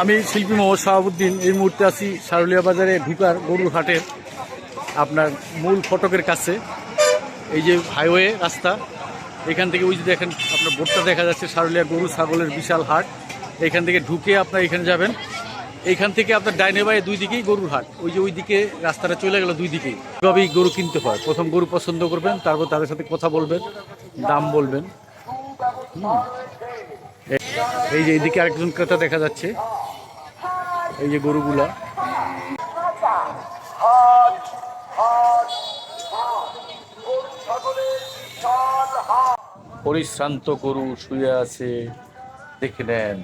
আমি শিল্পী মোহাম্মদ শাহাবুদ্দিন এই মুহূর্তে আছি সারুলিয়া বাজারে ঢুকার গরুর হাটের আপনার মূল ফটকের কাছে। এই যে হাইওয়ে রাস্তা, এখান থেকে ওই যে দেখেন আপনার বোর্ডটা দেখা যাচ্ছে, সারুলিয়া গরু ছাগলের বিশাল হাট। এখান থেকে ঢুকে আপনার এখানে যাবেন। এইখান থেকে আপনার ডাইনে বাই দুই দিকেই গরুর হাট। ওই যে ওই দিকে রাস্তাটা চলে গেল দুই দিকেই। এভাবেই গরু কিনতে হয়। প্রথম গরু পছন্দ করবেন, তারপর তাদের সাথে কথা বলবেন, দাম বলবেন। এই যে এইদিকে আরেকজন ক্রেতা দেখা যাচ্ছে। এই যে গরুগুলা। পরিশ্রান্ত গরু শুয়ে আছে দেখে নেন।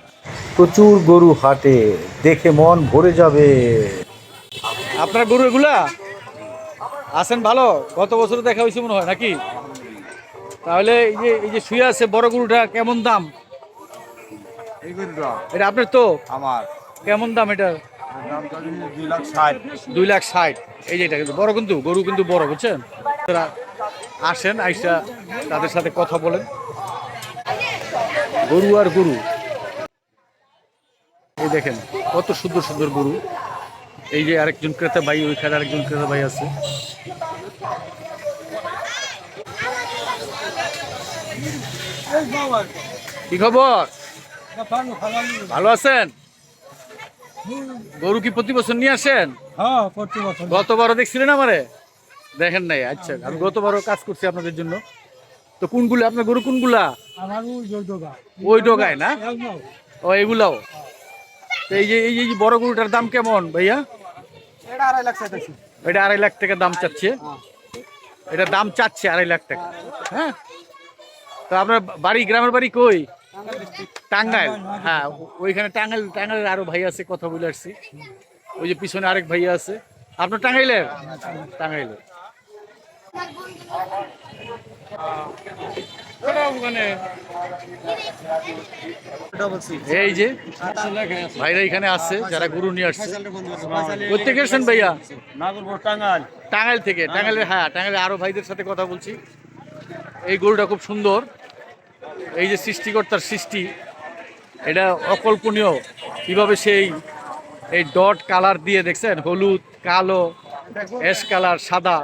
প্রচুর গরু হাটে দেখে মন ভরে যাবে। আপনার গরু এগুলা? আছেন ভালো? গত বছর দেখা হয়েছে মনে হয় নাকি? তাহলে এই যে এই যে শুয়ে আছে বড় গরুটা কেমন দাম? এটা আপনার তো? আমার। কেমন দাম এটা? দুই লাখ ষাট। দুই লাখ ষাট এই যে এটা কিন্তু বড় কিন্তু, গরু কিন্তু বড়, বুঝছেন? তারা আসেন, আইসা তাদের সাথে কথা বলেন। গরু আর গরু। এই দেখেন, কত সুন্দর সুন্দর গরু। এই যে আরেকজন ক্রেতা ভাই, ওইখানে আরেকজন ক্রেতা ভাই আছে। কি খবর? ভালো আছেন? গরু কি প্রতি বছর নিয়ে আসেন? হ্যাঁ প্রতি বছর। গতবারও দেখছিলেন আমারে? দেখেন নাই আচ্ছা আমি গতবারও কাজ করছি আপনাদের জন্য। তো কোনগুলো আপনার গরু কোনগুলা? আমার ওই ডোগায় না? ও এগুলাও? তো এই যে এই যে বড় গরুটার দাম কেমন ভাইয়া? এটা আড়াই লাখ চাইতেছি এটা আড়াই লাখ টাকা দাম চাচ্ছে। এটা দাম চাচ্ছে আড়াই লাখ টাকা। হ্যাঁ? তো আপনার বাড়ি গ্রামের বাড়ি কই? টাঙ্গাইল হ্যাঁ ওইখানে টাঙ্গাইল টাঙ্গাইলের আরও ভাই আছে কথা বলে আসছি। ওই যে পিছনে আরেক ভাইয়া আছে। আপনার টাঙ্গাইলের? টাঙ্গাইলের। এই যে ভাইরা এখানে আছে যারা গরু নিয়ে আসছে। করতে গেছেন ভাইয়া? টাঙ্গাইল। টাঙ্গাইল থেকে টাঙ্গাইলের হ্যাঁ টাঙ্গাইলের আরও ভাইদের সাথে কথা বলছি। এই গরুটা খুব সুন্দর। এই যে সৃষ্টিকর্তার সৃষ্টি। এটা অকল্পনীয়। কীভাবে সেই এই ডট কালার দিয়ে দেখছেন? হলুদ কালো অ্যাশ কালার সাদা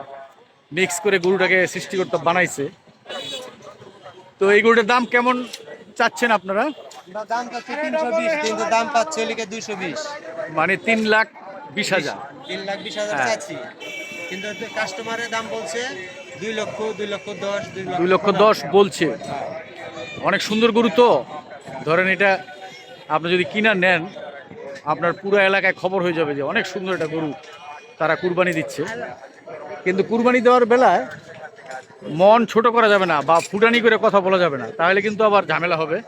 মিক্স করে গরুটাকে সৃষ্টিকর্তা বানাইছে। তো এই গরুটার দাম কেমন চাচ্ছেন আপনারা? দাম পাচ্ছে তিনশো বিশ কিন্তু দাম পাচ্ছে লিখে দুইশো বিশ। মানে তিন লাখ বিশ হাজার। তিন লাখ বিশ হাজার হ্যাঁ। চাচ্ছি। কিন্তু কাস্টমারের দাম বলছে দুই লক্ষ দুই লক্ষ দশ দুই লক্ষ দশ বলছে। অনেক সুন্দর গরু তো। ধরেন এটা আপনি যদি কিনা নেন, আপনার পুরো এলাকায় খবর হয়ে যাবে যে অনেক সুন্দর এটা গরু তারা কুরবানি দিচ্ছে। কিন্তু কুরবানি দেওয়ার বেলায় মন ছোট করা যাবে না বা ফুটানি করে কথা বলা যাবে না। তাহলে কিন্তু আবার ঝামেলা হবে।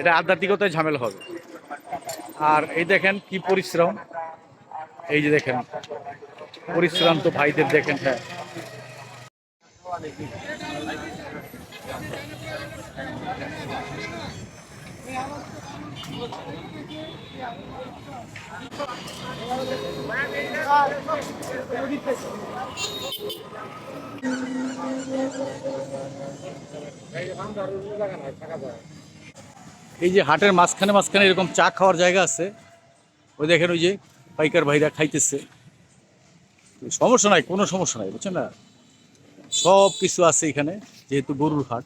এটা আধ্যাত্মিকতায় ঝামেলা হবে। আর এই দেখেন কি পরিশ্রম। এই যে দেখেন পরিশ্রান্ত ভাইদের দেখেন হ্যাঁ। এই যে হাটের মাঝখানে মাঝখানে এরকম চা খাওয়ার জায়গা আছে। ওই দেখেন ওই যে পাইকার ভাইরা খাইতেছে। সমস্যা নাই, কোনো সমস্যা নাই, বুঝছেন না? সব কিছু আছে এখানে, যেহেতু গরুর হাট।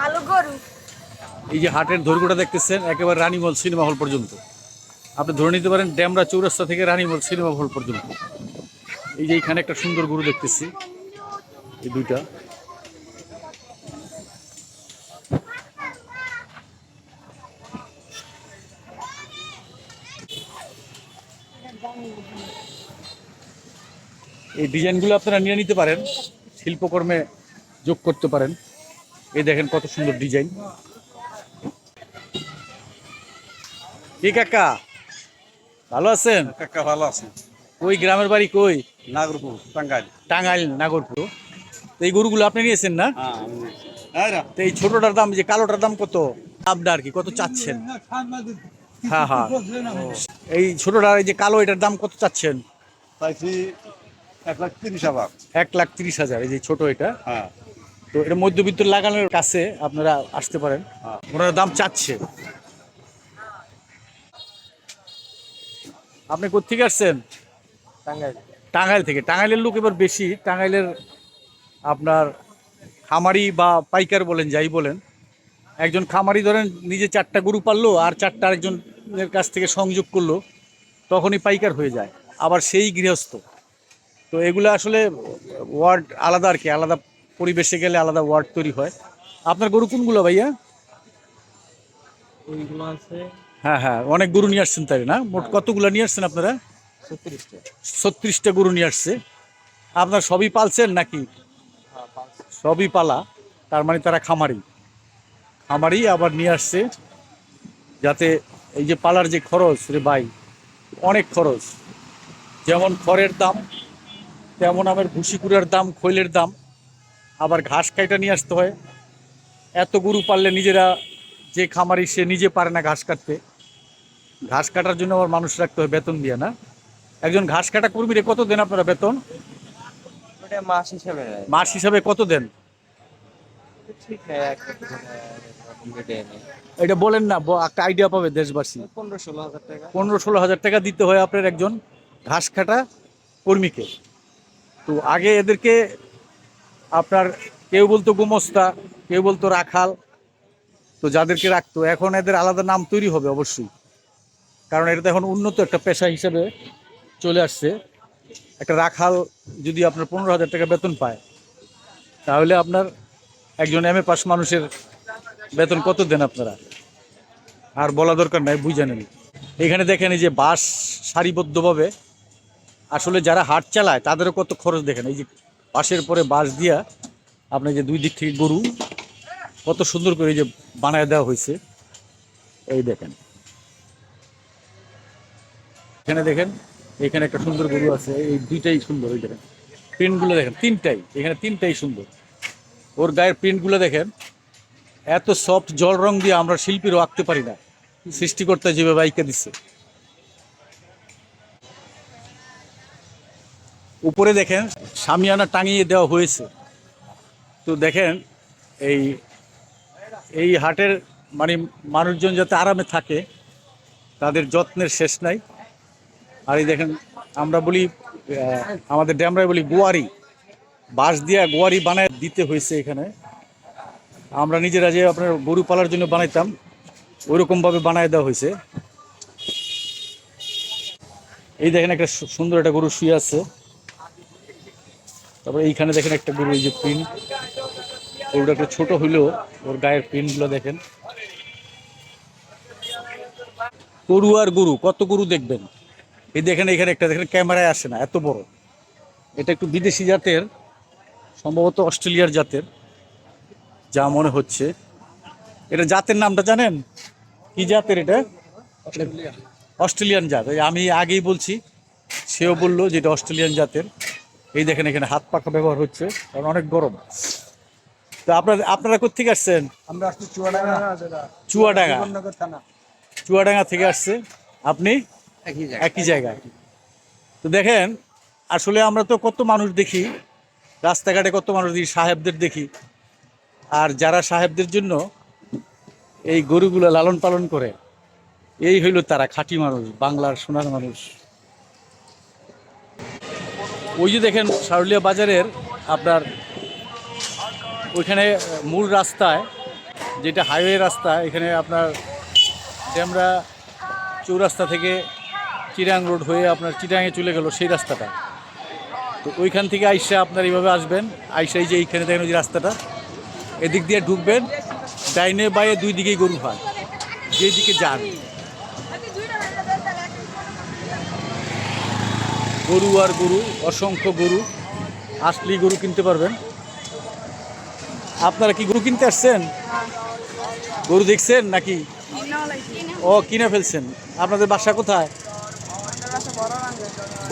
ভালো গরু। এই যে হাটের দৈর্ঘ্যটা দেখতেছেন, একেবারে রানীমল সিনেমা হল পর্যন্ত। আপনি ধরে নিতে পারেন ড্যামরা চৌরাস্তা থেকে রানীমল সিনেমা হল পর্যন্ত। এই যে এখানে একটা সুন্দর গরু দেখতেছি, এই দুইটা। এই ডিজাইনগুলো আপনারা নিয়ে নিতে পারেন, শিল্পকর্মে যোগ করতে পারেন। এই দেখেন কত সুন্দর ডিজাইন। কি কাকা? ভালো আছেন? কাকা ভালো আছেন। ওই গ্রামের বাড়ি কই? নাগরপুর টাঙ্গাইল। টাঙ্গাইল নাগরপুর। তো এই গরুগুলো আপনি নিয়েছেন না? হ্যাঁ এই তো এই ছোটটার দাম যে কালোটার দাম কত? আর কি কত চাচ্ছেন? হ্যাঁ হ্যাঁ। এই ছোটটার এই যে কালো এটার দাম কত চাচ্ছেন? এক লাখ তিরিশ হাজার। এক লাখ তিরিশ হাজার এই যে ছোট এটা। হ্যাঁ। তো এটা মধ্যবিত্ত লাগানোর কাছে আপনারা আসতে পারেন। ওনারা দাম চাচ্ছে। আপনি কোথেকে আসছেন? টাঙ্গাইল। টাঙ্গাইল থেকে। টাঙ্গাইলের লোক এবার বেশি। টাঙ্গাইলের আপনার খামারি বা পাইকার বলেন যাই বলেন একজন খামারি ধরেন নিজে চারটা গরু পাললো আর চারটা আরেকজনের কাছ থেকে সংযোগ করল তখনই পাইকার হয়ে যায়। আবার সেই গৃহস্থ। তো এগুলো আসলে ওয়ার্ড আলাদা আর কি আলাদা পরিবেশে গেলে আলাদা ওয়ার্ড তৈরি হয়। আপনার গরু কোনগুলো ভাইয়া? ওইগুলো আছে? হ্যাঁ হ্যাঁ অনেক গরু নিয়ে আসছেন তাই না? মোট কতগুলো নিয়ে আসছেন আপনারা? ছত্রিশটা। গরু নিয়ে আসছে। আপনার সবই পালছেন নাকি? সবই পালা তার মানে তারা খামারি। খামারি আবার নিয়ে আসছে যাতে এই যে পালার যে খরচ রে ভাই অনেক খরচ। যেমন খড়ের দাম তেমন আমার ভুসি কুড়ার দাম খৈলের দাম। আবার ঘাস কাইটা নিয়ে আসতে হয়। এত গরু পারলে নিজেরা যে খামারি সে নিজে পারে না ঘাস কাটতে। ঘাস কাটার জন্য আবার মানুষ রাখতে হয় বেতন দিয়ে না? একজন ঘাস কাটা কর্মীরে কত দেন আপনারা বেতন? মাস হিসাবে মাস হিসাবে কত দেন? এটা বলেন না একটা আইডিয়া পাবে দেশবাসী। পনেরো ষোলো হাজার টাকা। পনেরো ষোলো হাজার টাকা দিতে হয় আপনার একজন ঘাস কাটা কর্মীকে। তো আগে এদেরকে আপনার কেউ বলতো গুমস্তা, কেউ বলতো রাখাল। তো যাদেরকে রাখতো, এখন এদের আলাদা নাম তৈরি হবে অবশ্যই। কারণ এটা তো এখন উন্নত একটা পেশা হিসেবে চলে আসছে। একটা রাখাল যদি আপনার পনেরো হাজার টাকা বেতন পায়, তাহলে আপনার একজন এম এ পাস মানুষের বেতন কত দেন আপনারা? আর বলা দরকার নাই, বুঝে নেন। এখানে দেখেন এই যে বাস সারিবদ্ধভাবে, আসলে যারা হাট চালায়, তাদেরও কত খরচ দেখেন। এই যে বাসের পরে বাঁশ দিয়া আপনার যে দুই দিক থেকে গরু কত সুন্দর করে যে বানায় দেওয়া হয়েছে, এই দেখেন। এখানে দেখেন, এখানে একটা সুন্দর গরু আছে, এই দুইটাই সুন্দর ওই দেখেন। প্রিন্টগুলো দেখেন, তিনটাই, এখানে তিনটাই সুন্দর। ওর গায়ের প্রিন্টগুলো দেখেন, এত সফট জল রং দিয়ে আমরা শিল্পীরও আঁকতে পারি না। সৃষ্টিকর্তা যেভাবে আইকা দিচ্ছে উপরে দেখেন, সামিয়ানা টাঙিয়ে দেওয়া হয়েছে। তো দেখেন, এই এই হাটের মানে মানুষজন যাতে আরামে থাকে, তাদের যত্নের শেষ নাই। আর এই দেখেন, আমরা বলি আমাদের ড্যামরায় বলি গোয়ারি। বাঁশ দিয়া গোয়ারি বানায় দিতে হয়েছে এখানে। আমরা নিজেরা যে আপনার গরু পালার জন্য বানাইতাম, ওইরকমভাবে বানায় দেওয়া হয়েছে। এই দেখেন, একটা সুন্দর একটা গরু শুয়ে আছে। তারপরে এইখানে দেখেন একটা গরু এই যে প্রিন্ট গরুটা একটু ছোট হইলেও ওর গায়ের প্রিন্টগুলো দেখেন। গরু আর গরু কত গরু দেখবেন? এই দেখেন এখানে একটা দেখেন ক্যামেরায় আসে না এত বড়। এটা একটু বিদেশি জাতের সম্ভবত অস্ট্রেলিয়ার জাতের যা মনে হচ্ছে। এটা জাতের নামটা জানেন? কি জাতের এটা? অস্ট্রেলিয়ান। জাত। আমি আগেই বলছি সেও বলল যে এটা অস্ট্রেলিয়ান জাতের। এই দেখেন এখানে হাত পাখা ব্যবহার হচ্ছে কারণ অনেক গরম। তো আপনার আপনারা কোথেকে আসছেন? আমরা আসছি চুয়াডাঙ্গা। চুয়াডাঙ্গা। থানা। চুয়াডাঙ্গা থেকে আসছে। আপনি? একই জায়গা একই জায়গায়। তো দেখেন আসলে আমরা তো কত মানুষ দেখি রাস্তাঘাটে কত মানুষ দেখি সাহেবদের দেখি। আর যারা সাহেবদের জন্য এই গরুগুলো লালন পালন করে এই হইল তারা খাঁটি মানুষ বাংলার সোনার মানুষ। ওই যে দেখেন সারুলিয়া বাজারের আপনার ওইখানে মূল রাস্তায়, যেটা হাইওয়ে রাস্তা, এখানে আপনার ড্যামরা চৌরাস্তা থেকে চিরাং রোড হয়ে আপনার চিরাঙে চলে গেল সেই রাস্তাটা। তো ওইখান থেকে আইসা আপনার এইভাবে আসবেন আইসা এই যে এইখানে দেখেন ওই যে রাস্তাটা। এদিক দিয়ে ঢুকবেন, ডাইনে বাইরে দুই দিকেই গরু হয়, যেদিকে যান। গরু আর গরু, অসংখ্য গরু, আসলেই গরু কিনতে পারবেন। আপনারা কি গরু কিনতে আসছেন? গরু দেখছেন নাকি? ও, কিনে ফেলছেন। আপনাদের বাসা কোথায়?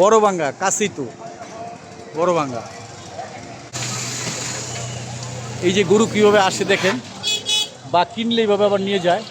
বড় বাঙ্গা কাছেই তো। বড় বাঙ্গা এই যে গরু কীভাবে আসে দেখেন, বা কিনলে এইভাবে আবার নিয়ে যায়।